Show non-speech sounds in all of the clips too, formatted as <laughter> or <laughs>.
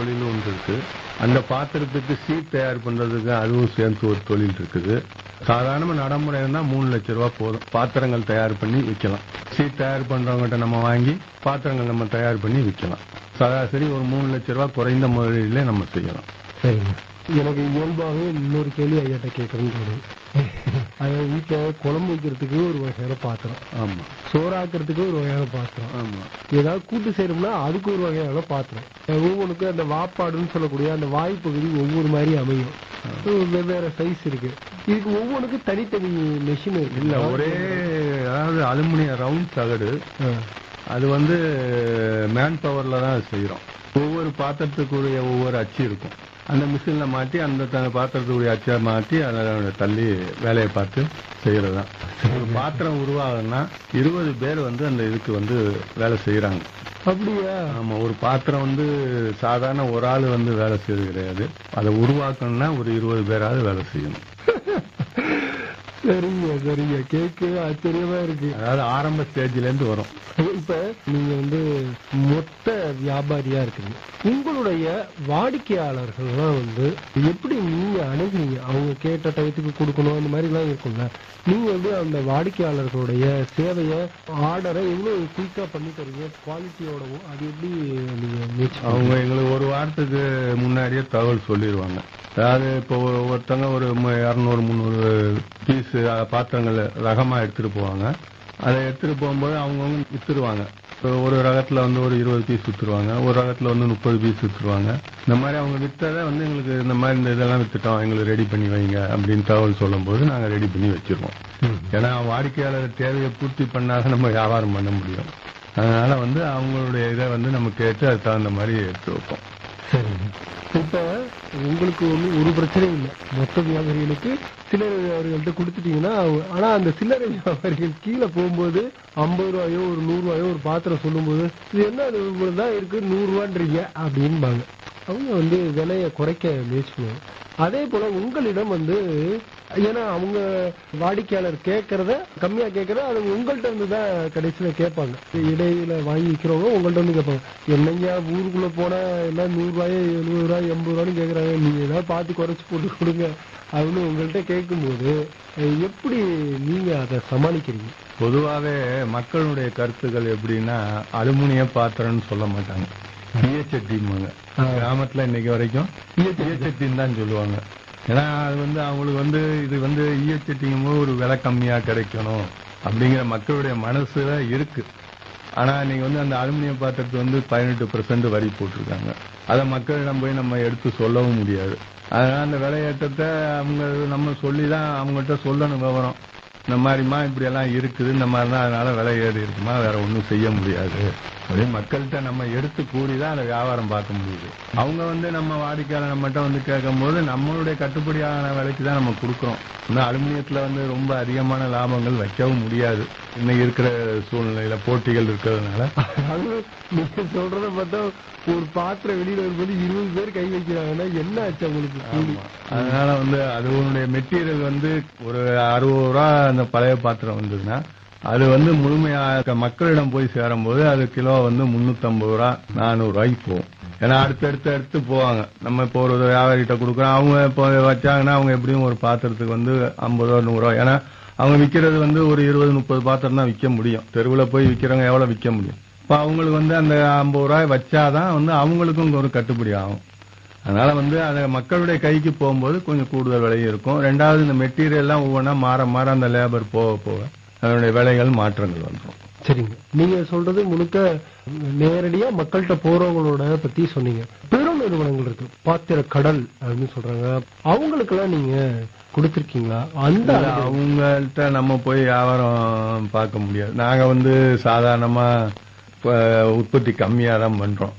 தொழில் ஒன்று இருக்கு. அந்த பாத்திரத்துக்கு சீட் தயார் பண்றதுக்கு அதுவும் சேர்ந்து ஒரு தொழில் இருக்குது. சாதாரண நடைமுறைன்னா மூணு லட்சம் ரூபாய் போதும். பாத்திரங்கள் தயார் பண்ணி விற்கலாம். சீட் தயார் பண்றவங்ககிட்ட நம்ம வாங்கி பாத்திரங்கள் நம்ம தயார் பண்ணி விற்கலாம். சராசரி ஒரு மூணு லட்சம் ரூபாய் குறைந்த முதலீடுல நம்ம செய்யலாம். சரிங்க. எனக்கு இயல்பாகவே இன்னொரு கேள்வி ஐயாட்ட கேட்கறேன்னு அது வீட்டில் குழம்பு வைக்கிறதுக்கு ஒரு வகையான பாத்திரம். ஆமா. சோறாக்குறதுக்கு ஒரு வகையான பாத்திரம். ஆமா. ஏதாவது கூட்டு செய்யணும்னா அதுக்கு ஒரு வகையான பாத்திரம். ஒவ்வொன்றுக்கும் அந்த வாப்பாடுன்னு சொல்லக்கூடிய அந்த வாய்ப்பகுதி ஒவ்வொரு மாதிரி அமையும். வெவ்வேறு சைஸ் இருக்கு. இதுக்கு ஒவ்வொன்றுக்கும் தனித்தனி மெஷின் இல்ல ஒரே அதாவது அலுமினியம் ரவுண்ட் தகடு. அது வந்து மேன் பவர்ல தான் செய்யறோம் ஒவ்வொரு பாத்திரத்துக்குரிய ஒவ்வொரு அச்சு இருக்கும். அந்த மிஷின்ல மாட்டி அந்த பாத்திரத்துக்குரிய அச்சை மாட்டி அதை தள்ளி வேலையை பார்த்து செய்யறதுதான். ஒரு பாத்திரம் உருவாகுன்னா இருபது பேர் வந்து அந்த இதுக்கு வந்து வேலை செய்யறாங்க அப்படியா? ஆமா ஒரு பாத்திரம் வந்து சாதாரண ஒரு ஆள் வந்து வேலை செய்யறது கிடையாது. அதை உருவாக்கணும்னா ஒரு இருபது பேராவது வேலை செய்யணும். <laughs> சரிங்க சரிங்க. கேக்கு ஆச்சரியமா இருக்கு. அதாவது ஆரம்ப ஸ்டேஜ்ல இருந்து வரும். இப்ப நீங்க வந்து மொத்த வியாபாரியா இருக்கீங்க உங்களுடைய வாடிக்கையாளர்கள்லாம் வந்து எப்படி நீங்க அணுகுறீங்க அவங்க கேட்ட டயத்துக்கு கொடுக்கணும் அந்த மாதிரி எல்லாம் இருக்கும்ல. நீங்க வந்து அந்த வாடிக்கையாளர்களுடைய சேவையை ஆர்டரை எவ்வளவு குயிக்கா பண்ணி தரீங்க? குவாலிட்டியோடவும் அது எப்படி நீங்க அவங்க எங்களுக்கு ஒரு வாரத்துக்கு முன்னாடியே தகவல் சொல்லிடுவாங்க அதாவது இப்போ ஒரு- ஒருத்தங்க ஒரு இருநூறு முந்நூறு பீஸ் பாத்திரங்கள் ரகமா எடுத்துட்டு போவாங்க. அதை எடுத்துட்டு போகும்போது அவங்கவுங்க வித்துருவாங்க. இப்போ ஒரு ரகத்துல வந்து ஒரு இருபது பீஸ் வித்துருவாங்க. ஒரு ரகத்துல வந்து முப்பது பீஸ் வித்துருவாங்க. இந்த மாதிரி அவங்க வித்ததை வந்து எங்களுக்கு இந்த மாதிரி இந்த இதெல்லாம் வித்துட்டோம். எங்களுக்கு ரெடி பண்ணி வைங்க அப்படின்னு தகவல் சொல்லும்போது நாங்க ரெடி பண்ணி வச்சிருவோம். ஏன்னா வாடிக்கையாளர் தேவையை பூர்த்தி பண்ணாத நம்ம வியாபாரம் பண்ண முடியும். அதனால வந்து அவங்களுடைய இதை வந்து நம்ம கேட்டு அதுக்கு தகுந்த மாதிரி எடுத்து வைப்போம். இப்ப உங்களுக்கு ஒண்ணு ஒரு பிரச்சனையும் இல்லை. மொத்த வியாபாரிகளுக்கு சில்லறை வியாபாரிகள்ட்ட கொடுத்துட்டீங்கன்னா ஆனா அந்த சில்லறை வியாபாரிகள் கீழே போகும்போது ஐம்பது ரூபாயோ ஒரு நூறு ரூபாயோ ஒரு பாத்திரம் சொல்லும்போது இது என்ன தான் இருக்கு நூறு ரூபான்றீங்க அப்படின்பாங்க. அவங்க வந்து விலையை குறைக்க முயற்சி அதே போல உங்களிடம் வந்து ஏன்னா அவங்க வாடிக்கையாளர் கேட்கறத கம்மியா கேட்கறத அது உங்கள்ட்ட இருந்து தான் கடைசியில கேட்பாங்க. இடையில வாங்கி விற்கிறவங்க உங்கள்ட்ட வந்து கேட்பாங்க. என்னங்க ஊருக்குள்ள போனா எல்லாம் நூறு ரூபாயோ எழுபது ரூபாய் எண்பது ரூபான்னு கேக்குறாங்க நீங்க ஏதாவது பார்த்து குறைச்சு போட்டு கொடுங்க. அப்படின்னு உங்கள்ட்ட கேட்கும்போது எப்படி நீங்க அதை சமாளிக்கிறீங்க? பொதுவாவே மக்களுடைய கருத்துக்கள் எப்படின்னா அலுமினிய பாத்திரம்னு சொல்ல மாட்டாங்க. ஈயச்சட்டிம்பாங்க கிராமத்துல இன்னைக்கு வரைக்கும் ஈயச்சட்டின்னு தான் சொல்லுவாங்க. ஏன்னா அது வந்து அவங்களுக்கு வந்து இது வந்து ஈயச்சட்டிங்கும் போது ஒரு விலை கம்மியாக கிடைக்கணும் அப்படிங்கிற மக்களுடைய மனசுல இருக்கு. ஆனா நீங்க வந்து அந்த அலுமினிய பாத்திரத்துக்கு வந்து பதினெட்டு பெர்சென்ட் வரி போட்டிருக்காங்க. அதை மக்களிடம் போய் நம்ம எடுத்து சொல்லவும் முடியாது. அதனால அந்த விலையேற்றத்தை அவங்க நம்ம சொல்லிதான் அவங்ககிட்ட சொல்லணும் விவரம். இந்த மாதிரிமா இப்படி எல்லாம் இருக்குது இந்த மாதிரிலாம் அதனால விலை ஏறி இருக்குமா வேற ஒன்றும் செய்ய முடியாது. அப்படின்னு மக்கள்கிட்ட நம்ம எடுத்து கூறிதான் அதை வியாபாரம் பார்க்க முடியுது. அவங்க வந்து நம்ம வாடிக்கையாளர் நம்மகிட்ட வந்து கேட்கும்போது நம்மளுடைய கட்டுப்படியான விலைக்கு தான் நம்ம கொடுக்குறோம். இன்னும் அலுமினியத்துல வந்து ரொம்ப அதிகமான லாபங்கள் வைக்கவும் முடியாது. இன்னைக்கு இருக்கிற சூழ்நிலையில போட்டிகள் இருக்கிறதுனால. அது நீங்க சொல்றத பார்த்தா ஒரு பாத்திரம் வெளியில வரும்போது இருபது பேர் கை வைக்கிறாங்கன்னா என்ன ஆச்சு அவங்களுக்கு? அதனால வந்து அதனுடைய மெட்டீரியல் வந்து ஒரு அறுபது ரூபா அந்த பழைய பாத்திரம் வந்ததுன்னா அது வந்து முழுமையாக மக்களிடம் போய் சேரும்போது அது கிலோ வந்து முன்னூத்தம்பது ரூபா நானூறு ரூபாய்க்கு போகும். ஏன்னா அடுத்தடுத்து அடுத்து போவாங்க. நம்ம இப்போ ஒரு வியாபாரிகிட்ட கொடுக்குறோம். அவங்க இப்போ வச்சாங்கன்னா அவங்க எப்படியும் ஒரு பாத்திரத்துக்கு வந்து ஐம்பது ரூபா நூறுரூவா ஏன்னா அவங்க விற்கிறது வந்து ஒரு இருபது முப்பது பாத்திரம் தான் விற்க முடியும். தெருவில் போய் விற்கிறவங்க எவ்வளோ விற்க முடியும்? இப்போ அவங்களுக்கு வந்து அந்த ஐம்பது ரூபாய் வச்சாதான் வந்து அவங்களுக்கும் ஒரு கட்டுப்படி ஆகும். அதனால வந்து அதை மக்களுடைய கைக்கு போகும்போது கொஞ்சம் கூடுதல் விலை இருக்கும். ரெண்டாவது இந்த மெட்டீரியல்லாம் ஒவ்வொன்றா மாற மாற அந்த லேபர் போக போக அதனுடைய விலைகள் மாற்றங்கள் வந்துடும் சரிங்க. நீங்க சொல்றது முழுக்க நேரடியா மக்கள்கிட்ட போறவங்களோட பத்தி சொன்னீங்க. பெரும் நிறுவனங்கள் இருக்கு. பாத்திர கடல் அப்படின்னு சொல்றாங்க. அவங்களுக்கெல்லாம் நீங்க கொடுத்திருக்கீங்களா? அந்த அவங்கள்ட்ட நம்ம போய் வியாபாரம் பார்க்க முடியாது. நாங்க வந்து சாதாரணமா உற்பத்தி கம்மியா தான் பண்றோம்.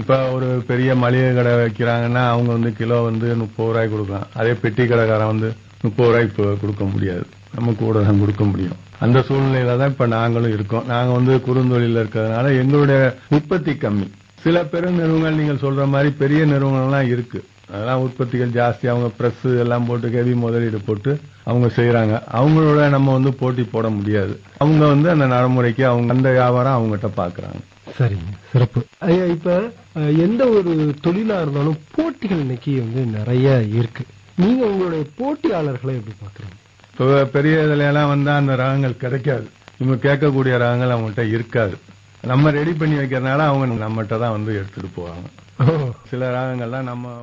இப்ப ஒரு பெரிய மளிகை கடை வைக்கிறாங்கன்னா அவங்க வந்து கிலோ வந்து முப்பது ரூபாய்க்கு கொடுக்கலாம். அதே பெட்டி கடைக்காரன் வந்து முப்பது ரூபாய்க்கு கொடுக்க முடியாது. நமக்கு கூட தான் கொடுக்க முடியும். அந்த சூழ்நிலையில தான் இப்ப நாங்களும் இருக்கோம். நாங்க வந்து குறுந்தொழில இருக்கிறதுனால எங்களுடைய உற்பத்தி கம்மி. சில பெருநிறுவனங்கள் நீங்கள் சொல்ற மாதிரி பெரிய நிறுவனங்கள்லாம் இருக்கு. அதெல்லாம் உற்பத்திகள் ஜாஸ்தி. அவங்க பிரஸ் எல்லாம் போட்டு ஹெவி முதலீடு போட்டு அவங்க செய்யறாங்க அவங்களோட நம்ம வந்து போட்டி போட முடியாது. அவங்க வந்து அந்த நடைமுறைக்கு அவங்க அந்த வியாபாரம் அவங்ககிட்ட பாக்குறாங்க. சரிங்க. சிறப்பு. ஐயா இப்ப எந்த ஒரு தொழிலா இருந்தாலும் போட்டிகள் இன்னைக்கு வந்து நிறைய இருக்கு. நீங்க உங்களுடைய போட்டியாளர்களை எப்படி பாக்குறீங்க? பெரிய இதுல எல்லாம் வந்தா அந்த ராகங்கள் கிடைக்காது. இவங்க கேட்கக்கூடிய ராகங்கள் அவங்கள்ட்ட இருக்காது. நம்ம ரெடி பண்ணி வைக்கிறதுனால அவங்க நம்மகிட்ட தான் வந்து எடுத்துட்டு போவாங்க. சில ராகங்கள்லாம் நம்ம